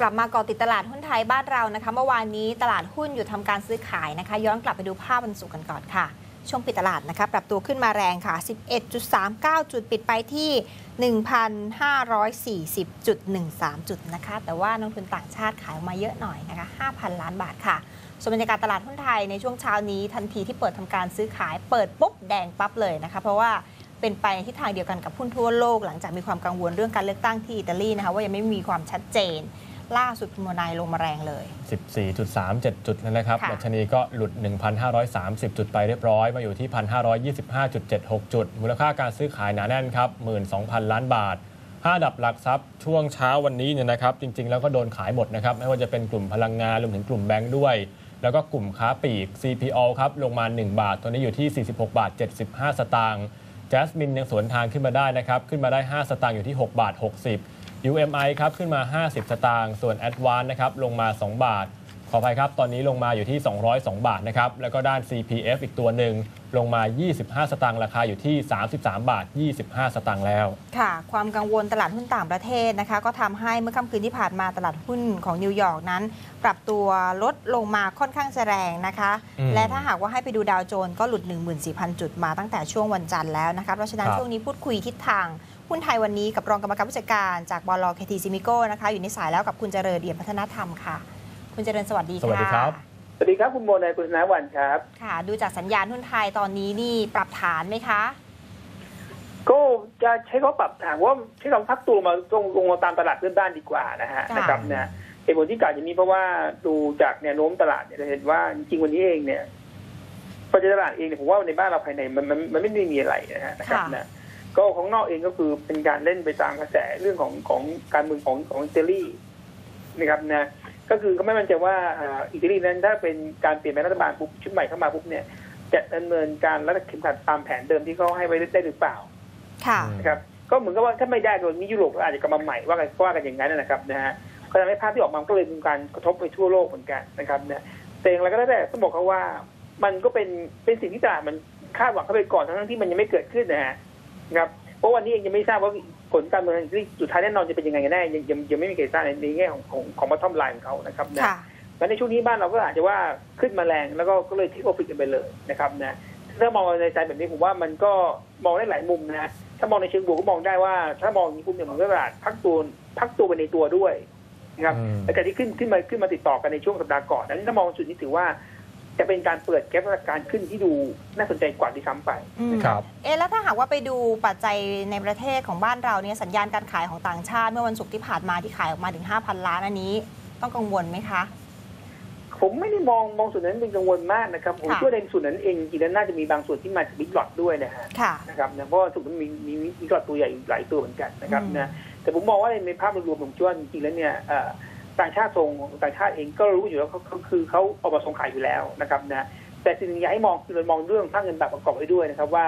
กลับมากาะติดตลาดหุ้นไทยบ้านเรานะคะเมื่อวานนี้ตลาดหุ้นอยู่ทำการซื้อขายนะคะ ย้อนกลับไปดูภาพวันศุกร์กันก่อนค่ะ ช่วงปิดตลาดนะคะ ปรับตัวขึ้นมาแรงค่ะ 11.39 จุดปิดไปที่ 1,540.13 จุดนะคะ แต่ว่านักทุนต่างชาติขายออกมาเยอะหน่อยนะคะ 5,000 ล้านบาทค่ะส่วนบรรยากาศตลาดหุ้นไทยในช่วงเช้านี้ทันทีที่เปิดทำการซื้อขายเปิดปุ๊บแดงปั๊บเลยนะคะเพราะว่าเป็นไปในทิศทางเดียวกันกับหุ้นทั่วโลก หลังจากมีความกังวลเรื่องการเลือกตั้งที่อิตาลีนะคะว่ายังไม่มีความชัดเจน ล่าสุดคุณโมนายลงมาแรงเลย 14.37 จุดแล้วนะครับค่ะดัชนีก็หลุด 1,530 จุดไปเรียบร้อย มาอยู่ที่ 1,525.76 จุด มูลค่าการซื้อขายหนาแน่นครับ 12,000 ล้านบาท5อันดับหลักทรัพย์ ช่วงเช้าวันนี้เนี่ยนะครับ จริง ๆ แล้วก็โดนขายหมดนะครับ ไม่ว่าจะเป็นกลุ่มพลังงานรวมถึงกลุ่มแบงค์ด้วย แล้วก็กลุ่มค้าปลีก CPO ครับ ลงมา 1 บาท ตัวนี้อยู่ที่ 46 บาท 75 สตางค์แจสมินยังสวนทางขึ้นมาได้นะครับ ขึ้นมาได้ 5 สตางค์อยู่ที่ 6 บาท 60 UMI ครับขึ้นมา 50 สตางค์ ส่วน a d v a n c e นะครับลงมา 2 บาท ขออภัยครับ ตอนนี้ลงมาอยู่ที่ 202 บาทนะครับแล้วก็ด้าน CPF อีกตัวหนึ่งลงมา 25 สตางค์ราคาอยู่ที่ 33 บาท 25 สตางค์แล้ว ค่ะ ความกังวลตลาดหุ้นต่างประเทศนะคะ ก็ทำให้เมื่อค่ำคืนที่ผ่านมาตลาดหุ้นของนิวยอร์กนั้น ปรับตัวลดลงมาค่อนข้างจะแรงนะคะอืมและถ้าหากว่าให้ไปดูดาวโจนส์ก็หลุด 14,000 จุดมาตั้งแต่ช่วงวันจันทร์แล้วนะคะ เพราะฉะนั้นครับช่วงนี้พูดคุยทิศทาง หุ้นไทยวันนี้กับรองกรรมการผู้จัดการจากบลเคทีซิมิโก้นะคะอยู่ในสายแล้วกับคุณเจริญเดียนพัฒนธรรมค่ะ คุณเจริญสวัสดีค่ะ สวัสดีครับสวัสดีครับคุณโมนายคุณธนวันครับค่ะ ดูจากสัญญาณหุ้นไทยตอนนี้นี่ปรับฐานไหมคะ ก็จะใช้คำว่าปรับถามว่าใช้คำพักตัวมาลงลงมาตามตลาดเพื่อนบ้านดีกว่านะฮะค่ะนะครับเนี่ยเหตุผลที่กล่าวอย่างนี้เพราะว่าดูจากแนวโน้มตลาดเนี่ยเราเห็นว่าจริงๆวันนี้เองเนี่ยปัจจัยตลาดเองเนี่ยผมว่าในบ้านเราภายในมันมันมันไม่ได้มีอะไรนะฮะนะครับค่ะนะ ก็ของนอกเองก็คือเป็นการเล่นไปตามกระแสเรื่องของของการเมืองของของอิตาลีนะครับนะก็คือก็ไม่มั่นใจว่าอ่าอิตาลีนั้นถ้าเป็นการเปลี่ยนแปลงรัฐบาลปุ๊บชุดใหม่เข้ามาปุ๊บเนี่ยจะดำเนินการรัดเข็มขัดตามแผนเดิมที่เขาให้ไว้ได้หรือเปล่า ค่ะนะครับก็เหมือนกับว่าถ้าไม่ได้โดยนี้ยุโรปก็อาจจะกลับมาใหม่ว่ากันว่ากันอย่างนั้นนะครับนะฮะก็ทำให้ภาพที่ออกมาก็เลยมีการกระทบไปทั่วโลกเหมือนกันนะครับเนี่ยแต่อย่างไรก็แล้วแต่ต้องบอกเขาว่ามันก็เป็นเป็นสิ่งที่ตลาดมันคาดหวังเข้าไปก่อนทั้งๆที่มันยังไม่เกิดขึ้นนะฮะ นะครับเพราะวันนี้เองยังไม่ทราบว่าผลการเมืองที่สุดท้ายแน่นอนจะเป็นยังไงกันแน่ยังยังยังไม่มีใครทราบในในแง่ของของของมาทอมไลน์ของเขานะครับนะค่ะแล้วในช่วงนี้บ้านเราก็อาจจะว่าขึ้นมาแรงแล้วก็ก็เลยทิ้งโอฟิกกันไปเลยนะครับนะถ้ามองในใจแบบนี้ผมว่ามันก็มองได้หลายมุมนะถ้ามองในเชิงบวกก็มองได้ว่า ถ้ามองอย่างนี้ปุ๊บเนี่ยมันก็ตลาดพักตัวพักตัวไปในตัวด้วยนะครับอืมแต่การที่ขึ้นขึ้นมาขึ้นมาติดต่อกันในช่วงสัปดาห์ก่อนนั้นถ้ามองจุดนี้ถือว่า จะเป็นการเปิดแก๊ปการขึ้นที่ดูน่าสนใจกว่าที่ซ้ำไปอืมครับเอ๊ะแล้วถ้าหากว่าไปดูปัจจัยในประเทศของบ้านเราเนี่ยสัญญาณการขายของต่างชาติ เมื่อวันศุกร์ที่ผ่านมาที่ขายออกมาถึง 5,000 ล้านอันนี้ ต้องกังวลไหมคะผมไม่ได้มองมองส่วนนั้นเป็นกังวลมากนะครับผมค่ะเชื่อในส่วนนั้นเองจริงๆแล้วน่าจะมีบางส่วนที่มาจากบิ๊กหลอดด้วยนะฮะค่ะนะครับนะเพราะว่าสุดมันมีมีมีมีกอดตัวใหญ่อยู่หลายตัวเหมือนกันนะครับอืมนะแต่ผมมองว่าในภาพรวมๆผมคิดว่าจริงๆแล้วเนี่ยเอ่อ ต่างชาติทรงต่างชาติเองก็รู้อยู่แล้วเขาเขาคือเขาออกมาทรงขายอยู่แล้วนะครับนะแต่สิ่งหนึงอยากให้มองคือเรามองเรื่องค่าเงินบาทประกอบไว้ด้วยนะครับว่า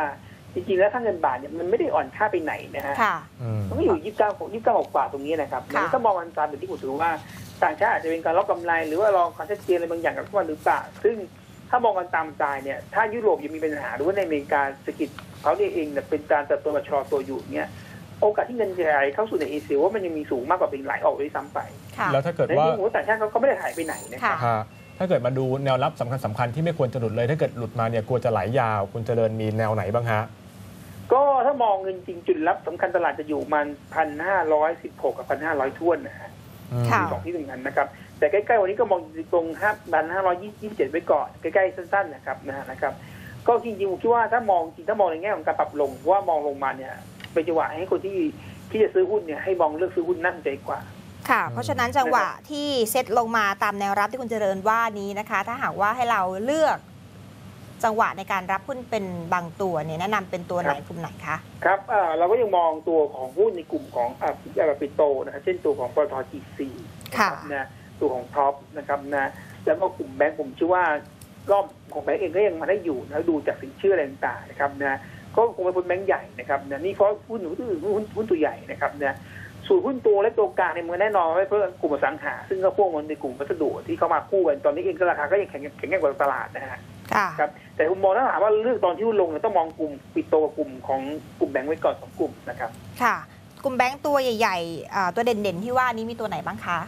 จริงๆแล้วค่าเงินบาทเนี่ยมันไม่ได้อ่อนค่าไปไหนนะฮะค่ะอืมมันก็อยู่ยี่สิบเก้ายี่สิบเก้ากว่าตรงนี้นะครับค่ะถ้ามองกันตามแบบที่ผมถือว่าต่างชาติอาจจะเป็นการล็อกกำไร หรือว่ารอความชัดเจนอะไรบางอย่างกับเข้ามาหรือเปล่าซึ่งถ้ามองกันตามใจเนี่ยถ้ายุโรปยังมีปัญหาหรือว่าในอเมริกาเศรษฐกิจเขาเนี่ยเองเนี่ยเป็นการเติบโตมาชะลอตัวอยู่เนี่ย โอกาสที่เงินจะไหลเข้าสู่ในเอเชียว่ามันยังมีสูงมากกว่าเป็นไหลออกด้วยซ้ำไปค่ะแล้วถ้าเกิดในว่าที่ผมว่าต่างชาติเขาก็ไม่ได้หายไปไหนนะครับค่ะฮะถ้าเกิดมาดูแนวรับสำคัญสำคัญที่ไม่ควรจะหลุดเลย ถ้าเกิดหลุดมาเนี่ยกลัวจะไหลยาว คุณเจริญมีแนวไหนบ้างฮะก็ถ้ามองเงินจริงจุดรับสำคัญตลาดจะอยู่มันพันห้าร้อยสิบหกกับพันห้าร้อยท่วนนะฮะค่ะสองที่หนึ่งอันนะครับ แต่ใกล้ๆวันนี้ก็มองตรงห้าบันห้าร้อยยี่สิบเจ็ดไว้ก่อน ใกล้ๆสั้นๆนะครับนะฮะนะครับ ก็จริงๆผมคิดว่าถ้ามองจริงถ้ามองในแง่ของการปรับลงว่ามองลงมาเนี่ย เป็นจังหวะให้คนที่ที่จะซื้อหุ้นเนี่ยให้มองเลือกซื้อหุ้นน่าสนใจกว่า ค่ะ เพราะฉะนั้นจังหวะที่เซตลงมาตามแนวรับที่คุณเจริญว่านี้นะคะ ถ้าหากว่าให้เราเลือกจังหวะในการรับหุ้นเป็นบางตัวเนี่ยแนะนำเป็นตัวไหนครับกลุ่มไหนคะครับเอ่อเราก็ยังมองตัวของหุ้นในกลุ่มของอ่าอ่าปิโตนะครับเช่นตัวของปตทจีซีค่ะนะตัวของท็อปนะครับนะแล้วก็กลุ่มแบงก์ผมเชื่อว่ารอบของแบงก์เองก็ยังมาได้อยู่นะดูจากสินเชื่ออะไรต่างๆนะครับนะ ก็คงเป็นแบงก์ใหญ่นะครับนะนี่เพราะหุ้นหุ้นหุ้นหุ้นตัวใหญ่นะครับนะส่วนหุ้นตัวและตัวกลางเนี่ยมันแน่นอนไว้เพื่อกลุ่มอสังหา ซึ่งก็พวกมันในกลุ่มวัสดุที่เข้ามาคู่กันตอนนี้เองก็ราคาก็ยังแข็งแข็งแกร่งกว่าตลาดนะฮะค่ะครับแต่ผมมองถ้าถามว่าเลือกตอนที่หุ้นลงเนี่ยต้องมองกลุ่มปิโตกับกลุ่มของกลุ่มแบงก์ไว้ก่อนสองกลุ่มนะครับค่ะ กลุ่มแบงก์ตัวใหญ่ๆอ่าตัวเด่นๆที่ว่านี้มีตัวไหนบ้างคะ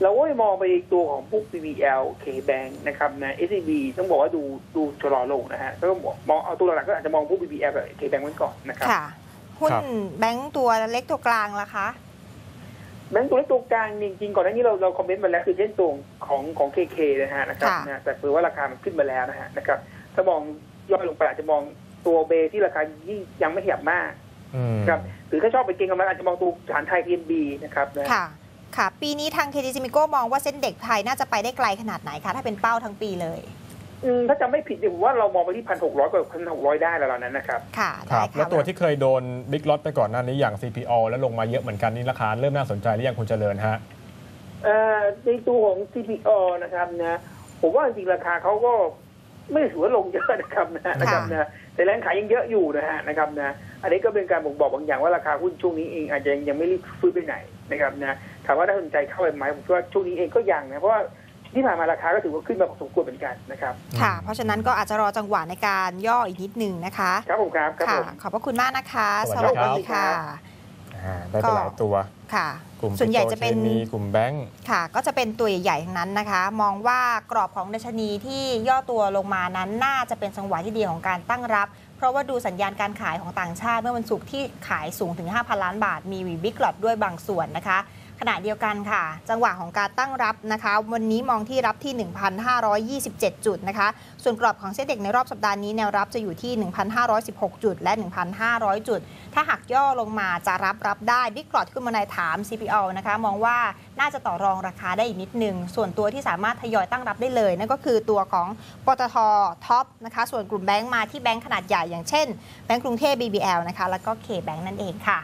เราก็ไปมองไปตัวของพวก BBL K Bank นะครับนะ SCB ต้องบอกว่าดูดูชะลอลงนะฮะก็มองเอาตัวหลักๆก็อาจจะมองพวก BBL กับ K Bank ไว้ก่อนนะครับค่ะหุ้นครับแบงก์ตัวเล็กตัวกลางล่ะคะแบงก์ตัวเล็กตัวกลางจริงๆก่อนหน้านี้เราเราคอมเมนต์มาแล้วคือเช่นตัวของของ KK นะฮะนะครับค่ะนะแต่คือว่าราคามันขึ้นมาแล้วนะฮะนะครับถ้ามองย่อยลงไปอาจจะมองตัวเบที่ราคายิ่งยังไม่ขยับมากอืมครับหรือถ้าชอบไปเก็งกำไรอาจจะมองตัวสถานไทย PNB นะครับนะ ค่ะค่ะ ปีนี้ทาง KTC m i c o มองว่าเส้นเด็กไทยน่าจะไปได้ไกลขนาดไหนคะ ถ้าเป็นเป้าทั้งปีเลย อืมถ้าจำไม่ผิดเนี่ยผมว่าเรามองไปที่พันหกร้อยกว่าพันหกร้อยได้แล้วล่ะนั้นนะครับ ค่ะครัได้บค่ะแล้วตัวที่เคยโดนบิ๊กล็อตไปก่อนหน้านี้อย่าง CPO แล้วลงมาเยอะเหมือนกันนี่ราคาเริ่มน่าสนใจหรือยังคุณเจริญฮะเอ่อในตัวของ CPO นะครับนะผมว่าจริงๆราคาเขาก็ ไม่ได้ถือว่าลงเยอะนะครับนะนะครับนะแต่แรงขายยังเยอะอยู่นะฮะนะครับนะอันนี้ก็เป็นการบ่งบอกบางอย่างว่าราคาหุ้นช่วงนี้เองอาจจะยังไม่รีบฟื้นไปไหนนะครับนะถามว่าน่าสนใจเข้าไปไหมผมคิดว่าช่วงนี้เองก็ยังนะเพราะว่าที่ผ่านมาราคาก็ถือว่าขึ้นมาพอสมควรเหมือนกันนะครับค่ะ เพราะฉะนั้นก็อาจจะรอจังหวะในการย่ออีกนิดนึงนะคะครับผมครับครับค่ะผมขอบพระคุณมากนะคะ สวัสดีครับค่ะอ่าได้ไปหลายตัว ค่ะ กลุ่มส่วนใหญ่จะเป็นปิโตรคมีกลุ่มแบงก์ค่ะ ก็จะเป็นตัวใหญ่ๆทั้งนั้นนะคะ มองว่ากรอบของดัชนีที่ย่อตัวลงมานั้นน่าจะเป็นจังหวะที่ดีของการตั้งรับ เพราะว่าดูสัญญาณการขายของต่างชาติ เมื่อวันศุกร์ที่ขายสูงถึง 5,000 ล้านบาท มีวีบิ๊กหลอดด้วยบางส่วนนะคะ ขณะเดียวกันค่ะ จังหวะของการตั้งรับนะคะ วันนี้มองที่รับที่ 1,527 จุดนะคะ ส่วนกรอบของเซ็ตเด็กในรอบสัปดาห์นี้แนวรับจะอยู่ที่ 1,516 จุด และ 1,500 จุด ถ้าหากย่อลงมาจะรับรับได้บิ๊กกรอดขึ้นมาในถาม CPO นะคะ มองว่าน่าจะต่อรองราคาได้อีกนิดนึง ส่วนตัวที่สามารถทยอยตั้งรับได้เลย นั่นก็คือตัวของปตทท็อปนะคะ ส่วนกลุ่มแบงก์มาที่แบงก์ขนาดใหญ่อย่างเช่นแบงก์กรุงเทพ BBL นะคะ แล้วก็ K Bank นั่นเองค่ะ